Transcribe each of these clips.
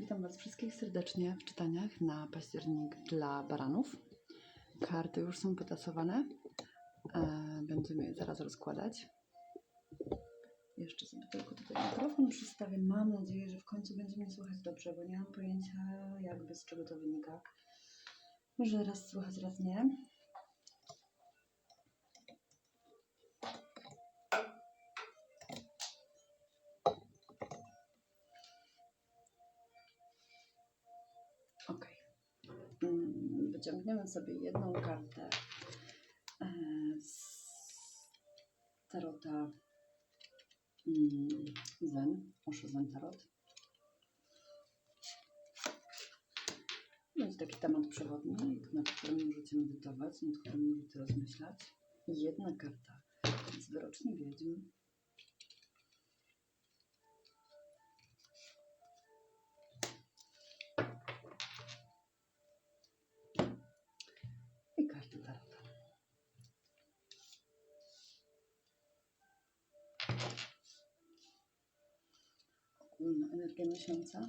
Witam Was wszystkich serdecznie w czytaniach na październik dla baranów. Karty już są potasowane. E, Będziemy je zaraz rozkładać. Jeszcze sobie tylko tutaj mikrofon przystawię. Mam nadzieję, że w końcu będzie mnie słychać dobrze, bo nie mam pojęcia jakby z czego to wynika. Może raz słychać, raz nie. Wyciągniemy sobie jedną kartę e, z tarota mm, Zen, Osho Zen Tarot. Będzie taki temat przewodni, nad którym możecie medytować, nad którym możecie rozmyślać. Jedna karta z wyroczni wiedźm. Energia miesiąca.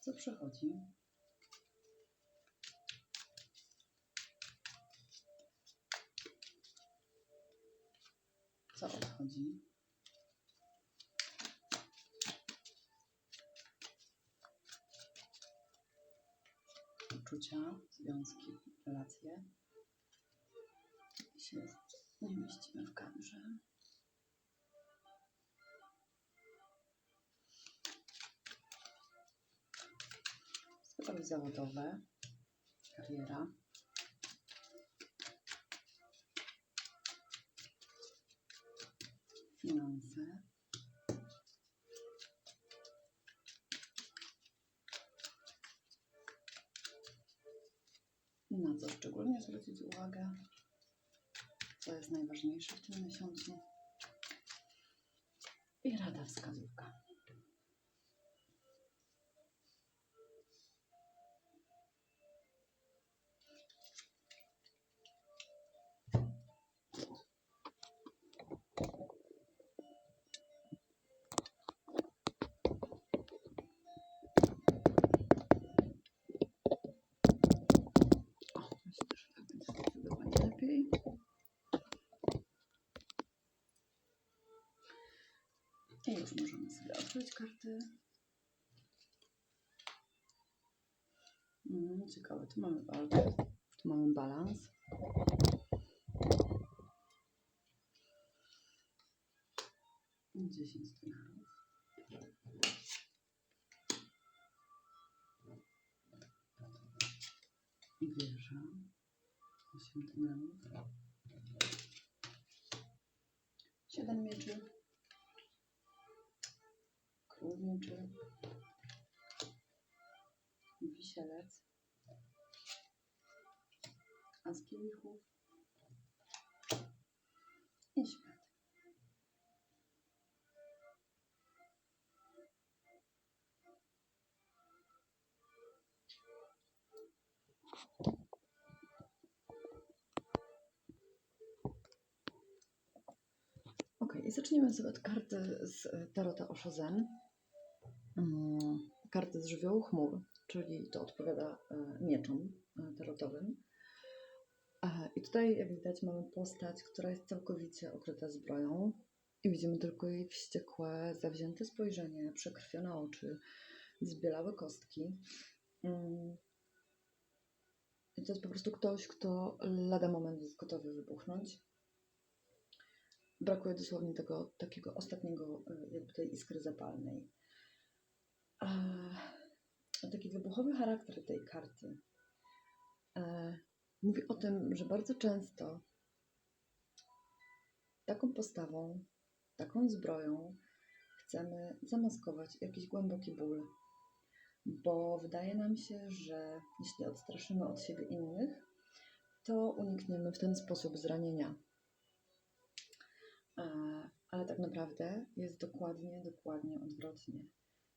Co przechodzi? Co odchodzi? Uczucia, związki, relacje. się nie mieścimy w kadrze. Sprawy zawodowe, kariera. Finanse. Najważniejsze w tym miesiącu? I rada wskazówka. Możemy sobie otworzyć karty. Mm, ciekawe, tu mamy tu mamy balans. Dziesięć tymarów. Wieża. Osiem. Siedem mieczy. Mieczy. Wisielec. As kielichów. I świat. Ok, i zaczniemy sobie od karty z Tarota Osho Zen. Mm, Karty z żywiołu chmur, czyli to odpowiada e, mieczom e, tarotowym. E, I tutaj, jak widać, mamy postać, która jest całkowicie okryta zbroją. I widzimy tylko jej wściekłe, zawzięte spojrzenie, przekrwione oczy, zbielałe kostki. Mm. I to jest po prostu ktoś, kto lada moment jest gotowy wybuchnąć brakuje dosłownie tego takiego ostatniego, jakby tej iskry zapalnej. A taki wybuchowy charakter tej karty e, mówi o tym, że bardzo często taką postawą, taką zbroją chcemy zamaskować jakiś głęboki ból. Bo wydaje nam się, że jeśli odstraszymy od siebie innych, to unikniemy w ten sposób zranienia. E, Ale tak naprawdę jest dokładnie, dokładnie odwrotnie.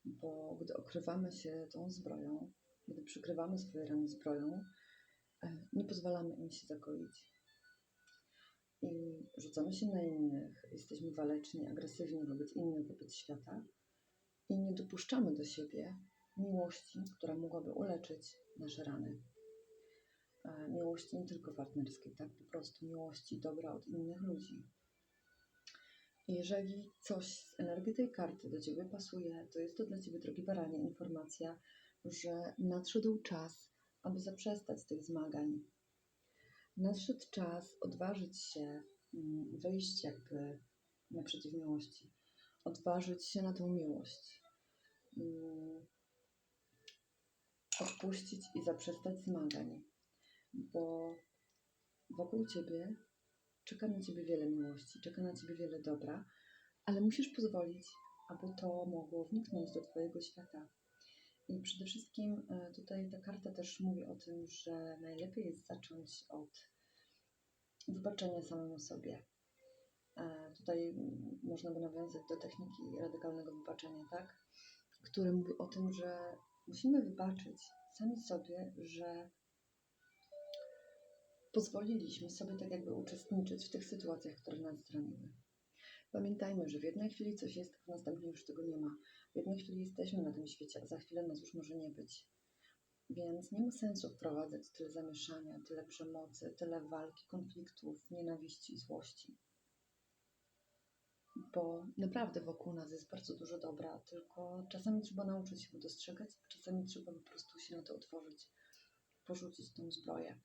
Bo gdy okrywamy się tą zbroją, gdy przykrywamy swoje rany zbroją, e, nie pozwalamy im się zagoić. I rzucamy się na innych, jesteśmy waleczni, agresywni wobec innych, wobec świata i nie dopuszczamy do siebie miłości, która mogłaby uleczyć nasze rany. E, Miłości nie tylko partnerskiej, tak po prostu miłości dobra od innych ludzi. Jeżeli coś z energii tej karty do Ciebie pasuje, to jest to dla Ciebie, drogi baranie, informacja, że nadszedł czas, aby zaprzestać tych zmagań. Nadszedł czas odważyć się, mm, wyjść jakby naprzeciw miłości, odważyć się na tą miłość, mm, odpuścić i zaprzestać zmagań, bo wokół Ciebie czeka na Ciebie wiele miłości, czeka na Ciebie wiele dobra, ale musisz pozwolić, aby to mogło wniknąć do Twojego świata. I przede wszystkim e, tutaj ta karta też mówi o tym, że najlepiej jest zacząć od wybaczenia samemu sobie. E, Tutaj można by nawiązać do techniki radykalnego wybaczenia, tak? Który mówi o tym, że musimy wybaczyć sami sobie, że pozwoliliśmy sobie tak jakby uczestniczyć w tych sytuacjach, które nas zraniły. Pamiętajmy, że w jednej chwili coś jest, a w następnej już tego nie ma. W jednej chwili jesteśmy na tym świecie, a za chwilę nas już może nie być. Więc nie ma sensu wprowadzać tyle zamieszania, tyle przemocy, tyle walki, konfliktów, nienawiści i złości. Bo naprawdę wokół nas jest bardzo dużo dobra, tylko czasami trzeba nauczyć się go dostrzegać, a czasami trzeba po prostu się na to otworzyć, porzucić tą zbroję.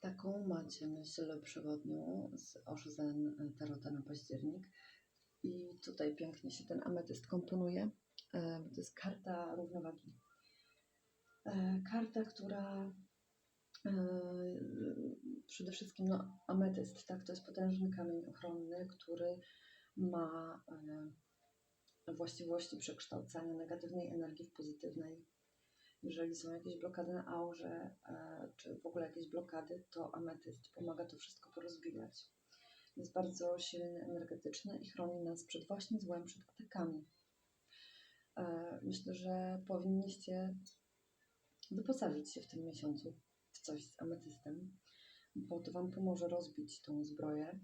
Taką macie myśl przewodnią z Orzen Tarota na październik. I tutaj pięknie się ten ametyst komponuje. E, To jest karta równowagi. E, Karta, która e, przede wszystkim no, ametyst, tak, to jest potężny kamień ochronny, który ma właściwości przekształcania negatywnej energii w pozytywnej. Jeżeli są jakieś blokady na aurze, e, czy w ogóle jakieś blokady, to ametyst pomaga to wszystko porozbijać. Jest bardzo silny, energetyczny i chroni nas przed właśnie złem, przed atakami. E, Myślę, że powinniście wyposażyć się w tym miesiącu w coś z ametystem, bo to Wam pomoże rozbić tą zbroję.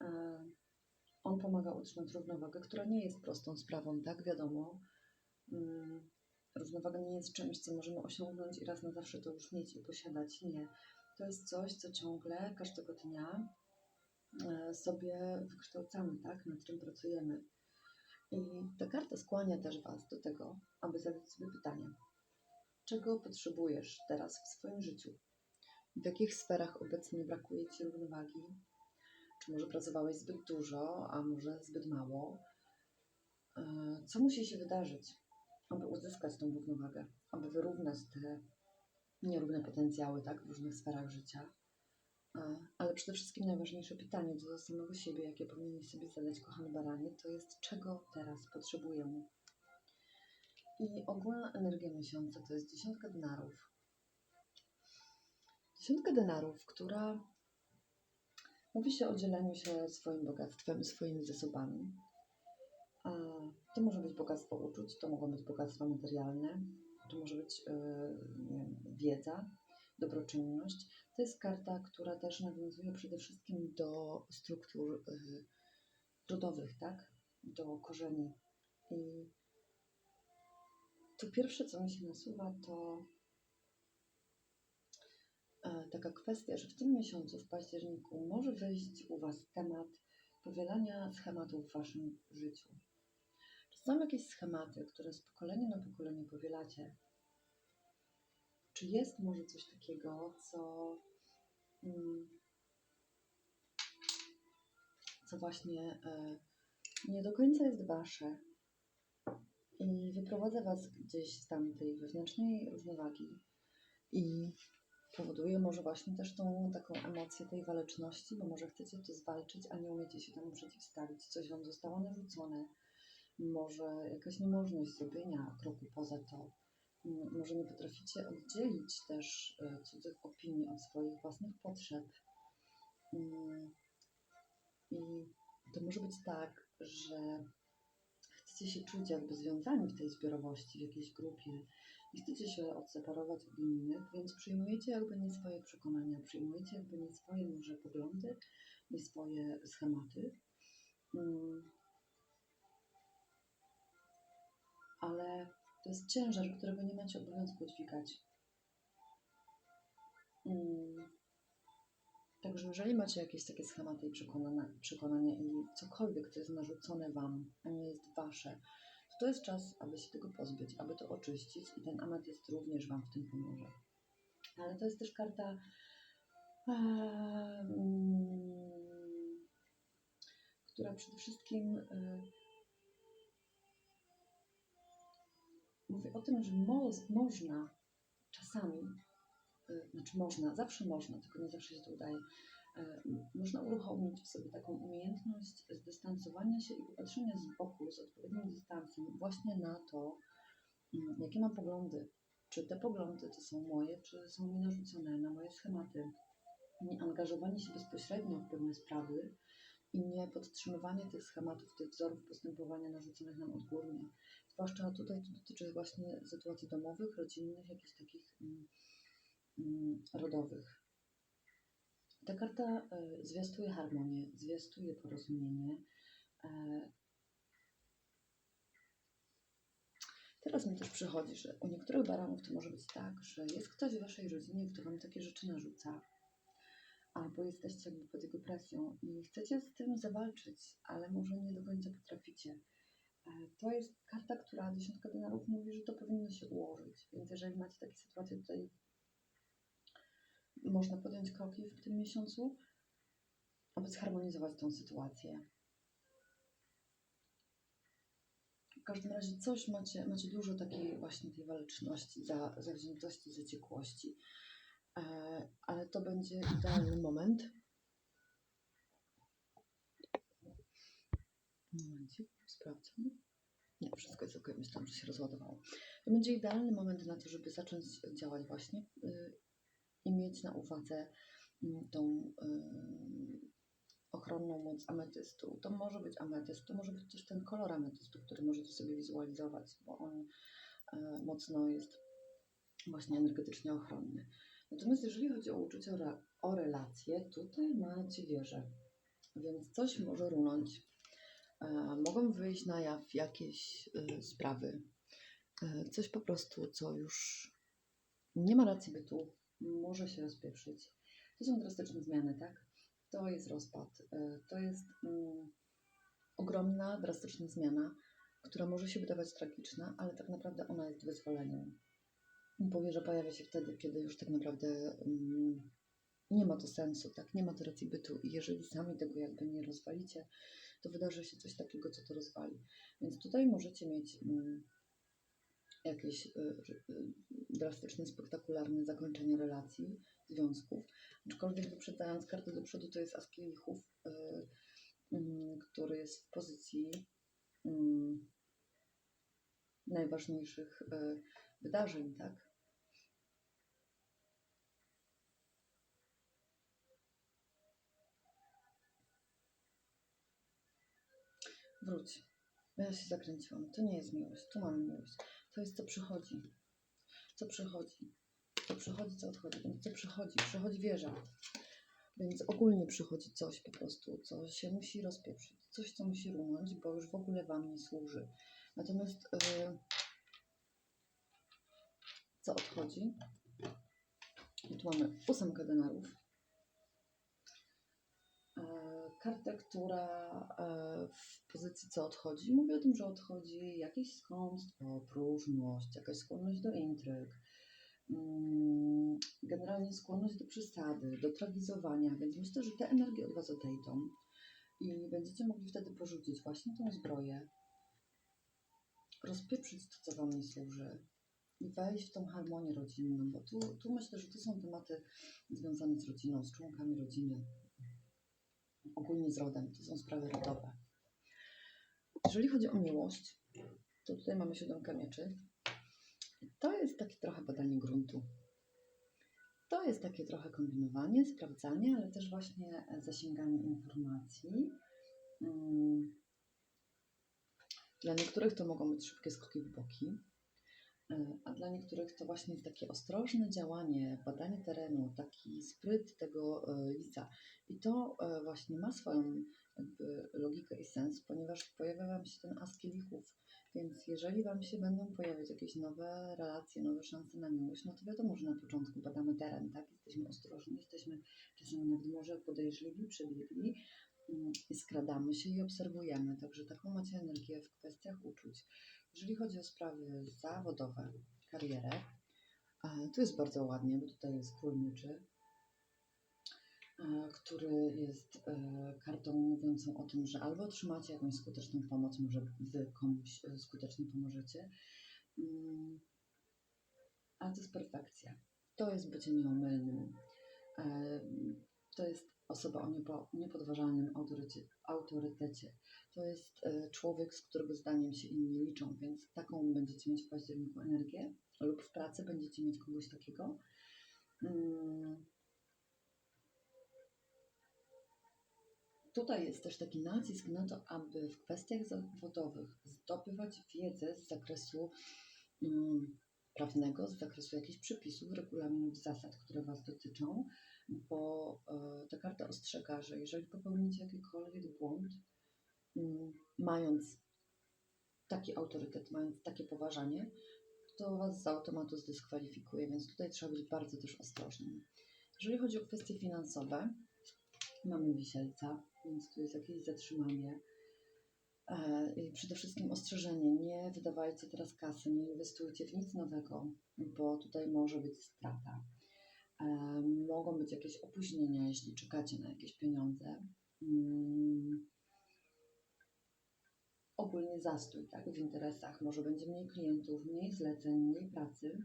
E, On pomaga utrzymać równowagę, która nie jest prostą sprawą, tak wiadomo. Równowaga nie jest czymś, co możemy osiągnąć i raz na zawsze to już mieć i posiadać. Nie. To jest coś, co ciągle, każdego dnia e, sobie wykształcamy, tak? nad czym pracujemy. I ta karta skłania też Was do tego, aby zadać sobie pytanie, czego potrzebujesz teraz w swoim życiu? W jakich sferach obecnie brakuje Ci równowagi? Czy może pracowałeś zbyt dużo, a może zbyt mało? E, Co musi się wydarzyć, aby uzyskać tą równowagę, aby wyrównać te nierówne potencjały tak, w różnych sferach życia? Ale przede wszystkim najważniejsze pytanie do samego siebie, jakie powinien sobie zadać kochany baranie, to jest czego teraz potrzebuję? I ogólna energia miesiąca to jest dziesiątka denarów. Dziesiątka denarów, która mówi się o dzieleniu się swoim bogactwem, swoimi zasobami. A to może być bogactwo uczuć, to mogą być bogactwa materialne, to może być wiem, wiedza, dobroczynność. To jest karta, która też nawiązuje przede wszystkim do struktur rodowych, tak? Do korzeni. I to pierwsze, co mi się nasuwa, to e, taka kwestia, że w tym miesiącu, w październiku, może wejść u Was temat powielania schematów w Waszym życiu. Są jakieś schematy, które z pokolenia na pokolenie powielacie? Czy jest może coś takiego, co, mm, co właśnie e, nie do końca jest Wasze i wyprowadza Was gdzieś z tamtej wewnętrznej równowagi i powoduje może właśnie też tą taką emocję tej waleczności, bo może chcecie to zwalczyć, a nie umiecie się temu przeciwstawić. Coś Wam zostało narzucone, może jakaś niemożność zrobienia kroku poza to. Może nie potraficie oddzielić też e, cudzych opinii od swoich własnych potrzeb. Mm, I to może być tak, że chcecie się czuć jakby związani w tej zbiorowości, w jakiejś grupie. Nie chcecie się odseparować od innych, więc przyjmujecie jakby nie swoje przekonania, przyjmujecie jakby nie swoje może poglądy, nie swoje schematy. Ale to jest ciężar, którego nie macie obowiązku dźwigać. Mm. Także jeżeli macie jakieś takie schematy i przekonania, przekonania i cokolwiek, co jest narzucone Wam, a nie jest Wasze, to to jest czas, aby się tego pozbyć, aby to oczyścić i ten ametyst również Wam w tym pomoże. Ale to jest też karta, em, która przede wszystkim y, mówi o tym, że mo można czasami y, znaczy można, zawsze można, tylko nie zawsze się to udaje. y, Można uruchomić w sobie taką umiejętność zdystansowania się i popatrzenia z boku z odpowiednim dystansem właśnie na to, mm, jakie mam poglądy. Czy te poglądy to są moje, czy są mi narzucone na moje schematy. Nie angażowanie się bezpośrednio w pewne sprawy i nie podtrzymywanie tych schematów, tych wzorów postępowania narzuconych nam odgórnie. Zwłaszcza tutaj to dotyczy właśnie sytuacji domowych, rodzinnych, jakichś takich mm, mm, rodowych. Ta karta y, zwiastuje harmonię, zwiastuje porozumienie. E, Teraz mi też przychodzi, że u niektórych baranów to może być tak, że jest ktoś w waszej rodzinie, kto wam takie rzeczy narzuca, albo jesteście jakby pod jego presją i chcecie z tym zawalczyć, ale może nie do końca potraficie. E, To jest karta, która dziesiątka denarów mówi, że to powinno się ułożyć. Więc jeżeli macie takie sytuacje tutaj, można podjąć kroki w tym miesiącu, aby zharmonizować tą sytuację. W każdym razie coś macie, macie dużo takiej właśnie tej waleczności, za, zawziętości, zaciekłości. E, ale to będzie idealny moment. Momencik, sprawdzam. Nie, wszystko jest ok. Myślałam, że się rozładowało. To będzie idealny moment na to, żeby zacząć działać właśnie y, i mieć na uwadze mm, tą y, ochronną moc ametystu. To może być ametyst, to może być też ten kolor ametystu, który możecie sobie wizualizować, bo on e, mocno jest właśnie energetycznie ochronny. Natomiast jeżeli chodzi o uczucie o, o relacje, tutaj macie wieżę, więc coś może runąć. E, mogą wyjść na jaw jakieś e, sprawy, e, coś po prostu, co już nie ma racji bytu, może się rozpieprzyć. To są drastyczne zmiany, tak? To jest rozpad. To jest mm, ogromna, drastyczna zmiana, która może się wydawać tragiczna, ale tak naprawdę ona jest wyzwoleniem. Powie, że pojawia się wtedy, kiedy już tak naprawdę mm, nie ma to sensu, tak? Nie ma to racji bytu i jeżeli sami tego jakby nie rozwalicie, to wydarzy się coś takiego, co to rozwali. Więc tutaj możecie mieć mm, jakieś y, y, drastyczne, spektakularne zakończenie relacji, związków. Aczkolwiek wyprzedzając kartę do przodu, to jest as kielichów, y, mm, który jest w pozycji mm, najważniejszych wydarzeń, tak? Wróć. Ja się zakręciłam. To nie jest miłość. Tu mamy miłość. To jest co przychodzi. Co przychodzi. Co przychodzi, co odchodzi. Więc co przychodzi? Przychodzi wieża. Więc ogólnie przychodzi coś po prostu, co się musi rozpieprzyć. Coś, co musi runąć, bo już w ogóle Wam nie służy. Natomiast yy, co odchodzi? I tu mamy ósemkę denarów. Kartę, która e, w pozycji co odchodzi, mówi o tym, że odchodzi jakieś skąpstwo, próżność, jakaś skłonność do intryg, mm, generalnie skłonność do przesady, do tragizowania, więc myślę, że te energie od Was odejdą i będziecie mogli wtedy porzucić właśnie tą zbroję, rozpieprzyć to, co Wam nie służy i wejść w tą harmonię rodzinną, bo tu, tu myślę, że to są tematy związane z rodziną, z członkami rodziny, ogólnie z rodem, to są sprawy rodowe. Jeżeli chodzi o miłość, to tutaj mamy siódemkę mieczy. To jest takie trochę badanie gruntu. To jest takie trochę kombinowanie, sprawdzanie, ale też właśnie zasięganie informacji. Mm. Dla niektórych to mogą być szybkie skoki w boki, a dla niektórych to właśnie takie ostrożne działanie, badanie terenu, taki spryt tego e, lica. I to e, właśnie ma swoją logikę i sens, ponieważ pojawia Wam się ten as kielichów. Więc jeżeli Wam się będą pojawiać jakieś nowe relacje, nowe szanse na miłość, no to wiadomo, że na początku badamy teren, tak? Jesteśmy ostrożni, jesteśmy czasami nawet może podejrzliwi, przebiegli mm, skradamy się i obserwujemy. Także taką macie energię w kwestiach uczuć. Jeżeli chodzi o sprawy zawodowe, karierę, tu jest bardzo ładnie, bo tutaj jest król który jest e, kartą mówiącą o tym, że albo otrzymacie jakąś skuteczną pomoc, może wy komuś e, skutecznie pomożecie, Mm, ale to jest perfekcja. To jest bycie nieomylnym. E, To jest osoba o niepo, niepodważalnym autorytecie. To jest e, człowiek, z którego zdaniem się inni liczą, więc taką będziecie mieć w październiku energię lub w pracy będziecie mieć kogoś takiego. Mm, Tutaj jest też taki nacisk na to, aby w kwestiach zawodowych zdobywać wiedzę z zakresu mm, prawnego, z zakresu jakichś przepisów, regulaminów, zasad, które Was dotyczą, bo e, ta karta ostrzega, że jeżeli popełnicie jakikolwiek błąd, mm, mając taki autorytet, mając takie poważanie, to Was z automatu zdyskwalifikuje, więc tutaj trzeba być bardzo też ostrożnym. Jeżeli chodzi o kwestie finansowe, mamy wisielca, więc tu jest jakieś zatrzymanie. E, I przede wszystkim ostrzeżenie, nie wydawajcie teraz kasy, nie inwestujcie w nic nowego, bo tutaj może być strata. Mogą być jakieś opóźnienia, jeśli czekacie na jakieś pieniądze. Mm. Ogólnie zastój tak, w interesach, może będzie mniej klientów, mniej zleceń, mniej pracy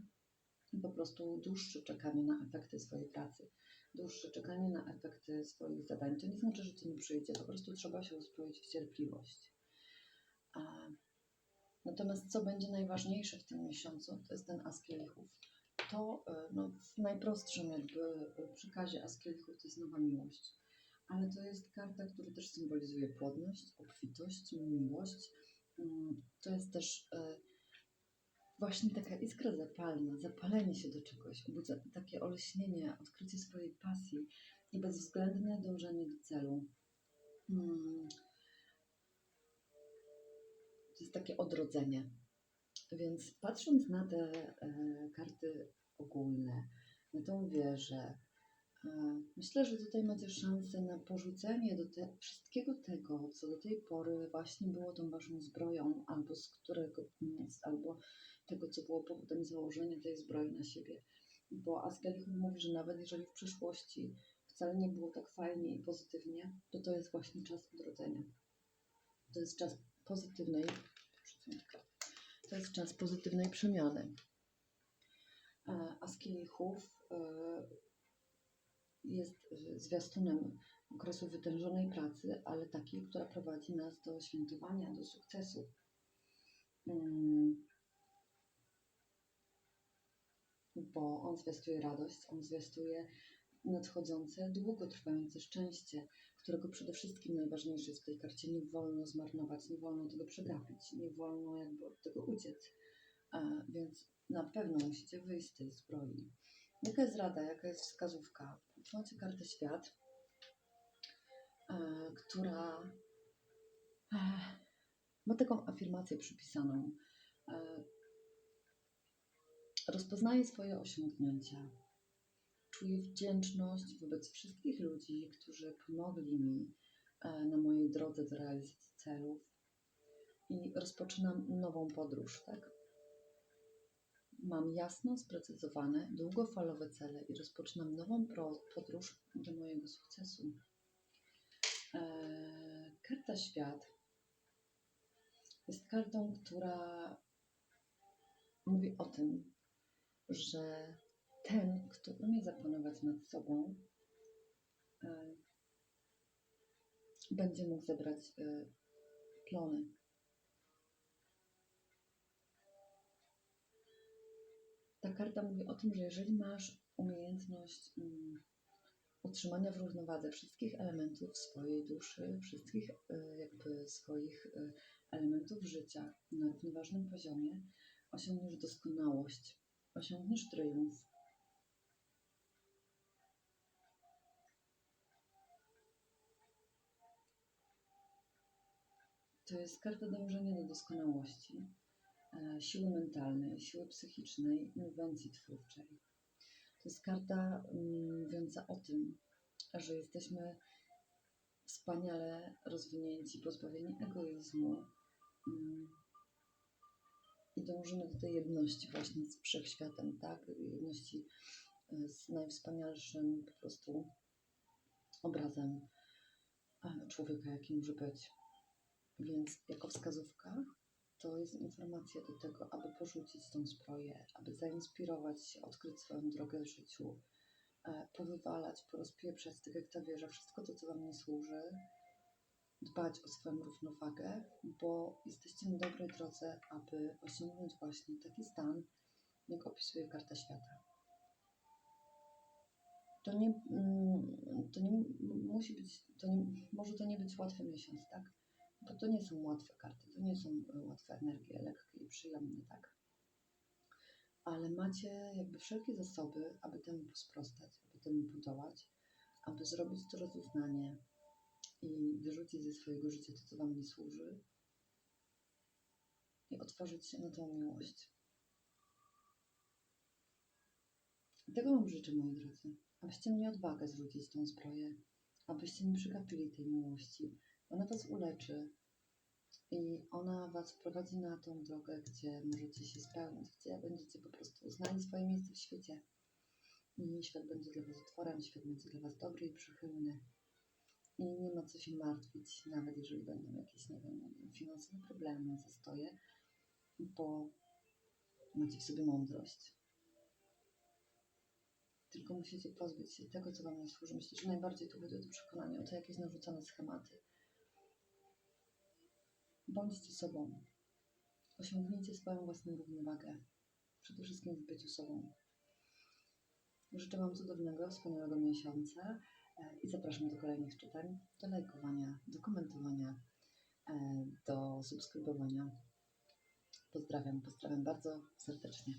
i po prostu dłuższe czekanie na efekty swojej pracy dłuższe czekanie na efekty swoich zadań. To nie znaczy, że to nie przyjdzie, po prostu trzeba się uzbroić w cierpliwość. Natomiast co będzie najważniejsze w tym miesiącu, to jest ten as kielichów. To e, no, w najprostszym jakby e, przekazie as kielichów to jest nowa miłość. Ale to jest karta, która też symbolizuje płodność, obfitość, miłość. Mm, To jest też e, właśnie taka iskra zapalna, zapalenie się do czegoś, takie oleśnienie, odkrycie swojej pasji i bezwzględne dążenie do celu. Hmm. To jest takie odrodzenie. Więc patrząc na te e, karty ogólne, na tą wieżę, e, myślę, że tutaj macie szansę na porzucenie do te, wszystkiego tego, co do tej pory właśnie było tą waszą zbroją, albo z którego, albo tego, co było powodem założenia tej zbroi na siebie. Bo Asgelichum mówi, że nawet jeżeli w przyszłości wcale nie było tak fajnie i pozytywnie, to to jest właśnie czas odrodzenia. To jest czas pozytywnej, to jest czas pozytywnej przemiany. E, Askielichów e, jest zwiastunem okresu wytężonej pracy, ale takiej, która prowadzi nas do świętowania, do sukcesu. Mm, bo on zwiastuje radość, on zwiastuje nadchodzące, długotrwające szczęście, którego przede wszystkim najważniejsze jest w tej karcie nie wolno zmarnować, nie wolno tego przegapić, nie wolno jakby od tego uciec. Więc na pewno musicie wyjść z tej zbroi. Jaka jest rada, jaka jest wskazówka? Macie kartę świat, e, która e, ma taką afirmację przypisaną. E, rozpoznaję swoje osiągnięcia. Czuję wdzięczność wobec wszystkich ludzi, którzy pomogli mi e, na mojej drodze do realizacji celów i rozpoczynam nową podróż, tak? Mam jasno sprecyzowane, długofalowe cele i rozpoczynam nową podróż do mojego sukcesu. E, karta Świat jest kartą, która mówi o tym, że ten, kto umie zapanować nad sobą, e, będzie mógł zebrać e, plony. Ta karta mówi o tym, że jeżeli masz umiejętność mm, utrzymania w równowadze wszystkich elementów swojej duszy, wszystkich y, jakby swoich elementów życia na równoważnym poziomie, osiągniesz doskonałość, osiągniesz triumf. To jest karta dążenia do doskonałości, e, siły mentalnej, siły psychicznej, inwencji twórczej. To jest karta mm, mówiąca o tym, że jesteśmy wspaniale rozwinięci, pozbawieni egoizmu mm, i dążymy do tej jedności właśnie z wszechświatem, tak? Jedności e, z najwspanialszym po prostu obrazem e, człowieka, jaki może być. Więc jako wskazówka to jest informacja do tego, aby porzucić tą zbroję, aby zainspirować się, odkryć swoją drogę w życiu, e, powywalać, porozpieprzać, tak jak ta wieża, wszystko to, co Wam nie służy, dbać o swoją równowagę, bo jesteście na dobrej drodze, aby osiągnąć właśnie taki stan, jak opisuje karta świata. To nie, mm, to nie musi być, to nie, może to nie być łatwy miesiąc, tak? Bo to nie są łatwe karty, to nie są e, łatwe energie, lekkie i przyjemne, tak? Ale macie jakby wszelkie zasoby, aby temu sprostać, aby temu podołać, aby zrobić to rozeznanie i wyrzucić ze swojego życia to, co Wam nie służy i otworzyć się na tą miłość. Tego Wam życzę, moi drodzy, abyście mieli odwagę zwrócić tą zbroję, abyście nie przegapili tej miłości, ona Was uleczy i ona Was prowadzi na tą drogę, gdzie możecie się spełnić, gdzie będziecie po prostu znali swoje miejsce w świecie. I świat będzie dla Was otworem, świat będzie dla Was dobry i przychylny. I nie ma co się martwić, nawet jeżeli będą jakieś, nie wiem, finansowe problemy, zastoje, bo macie w sobie mądrość. Tylko musicie pozbyć się tego, co Wam nie służy. Myślę, że najbardziej tu chodzi o to przekonanie, o te jakieś narzucone schematy. Bądźcie sobą. Osiągnijcie swoją własną równowagę. Przede wszystkim w byciu sobą. Życzę Wam cudownego, wspaniałego miesiąca e, i zapraszam do kolejnych czytań, do lajkowania, do komentowania, e, do subskrybowania. Pozdrawiam, pozdrawiam bardzo serdecznie.